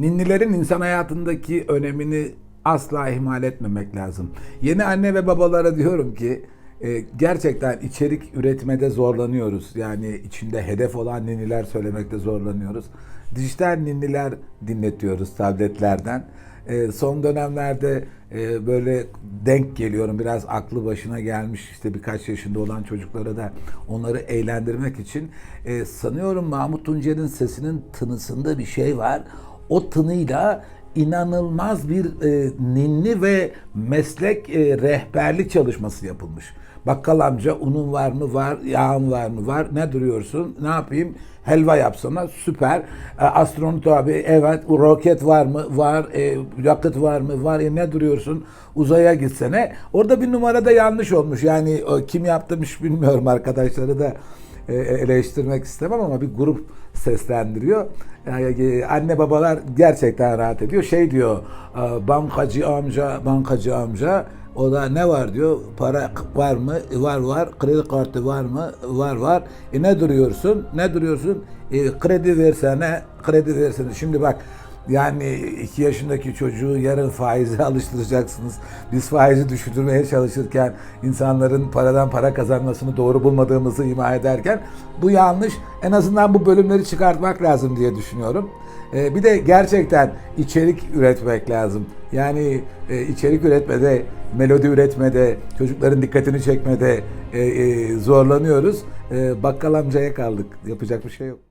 ninnilerin insan hayatındaki önemini asla ihmal etmemek lazım. Yeni anne ve babalara diyorum ki e, gerçekten içerik üretmede zorlanıyoruz. Yani içinde hedef olan ninniler söylemekte zorlanıyoruz. Dijital ninniler dinletiyoruz tabletlerden. E, son dönemlerde e, böyle denk geliyorum biraz aklı başına gelmiş işte birkaç yaşında olan çocuklara da onları eğlendirmek için e, sanıyorum Mahmut Tuncer'in sesinin tınısında bir şey var. O tınıyla inanılmaz bir e, ninni ve meslek e, rehberlik çalışması yapılmış. Bakkal amca unun var mı? Var. Yağın var mı? Var. Ne duruyorsun? Ne yapayım? Helva yapsana. Süper. E, astronot abi evet. Roket var mı? Var. E, yakıt var mı? Var. E, ne duruyorsun? Uzaya gitsene. Orada bir numara da yanlış olmuş. Yani o, kim yaptırmış bilmiyorum arkadaşları da eleştirmek istemem ama bir grup seslendiriyor. Yani e, anne babalar gerçekten rahat ediyor. Şey diyor e, bankacı amca bankacı amca o da ne var? diyor. Para var mı? Var var. Kredi kartı var mı? Var var. E ne duruyorsun? Ne duruyorsun? E, kredi versene kredi versene. Şimdi bak yani iki yaşındaki çocuğu yarın faize alıştıracaksınız. Biz faizi düşürmeye çalışırken insanların paradan para kazanmasını doğru bulmadığımızı ima ederken bu yanlış. En azından bu bölümleri çıkartmak lazım diye düşünüyorum. Ee, bir de gerçekten içerik üretmek lazım. Yani e, içerik üretmede, melodi üretmede, çocukların dikkatini çekmede e, e, zorlanıyoruz. E, bakkal amcaya kaldık. Yapacak bir şey yok.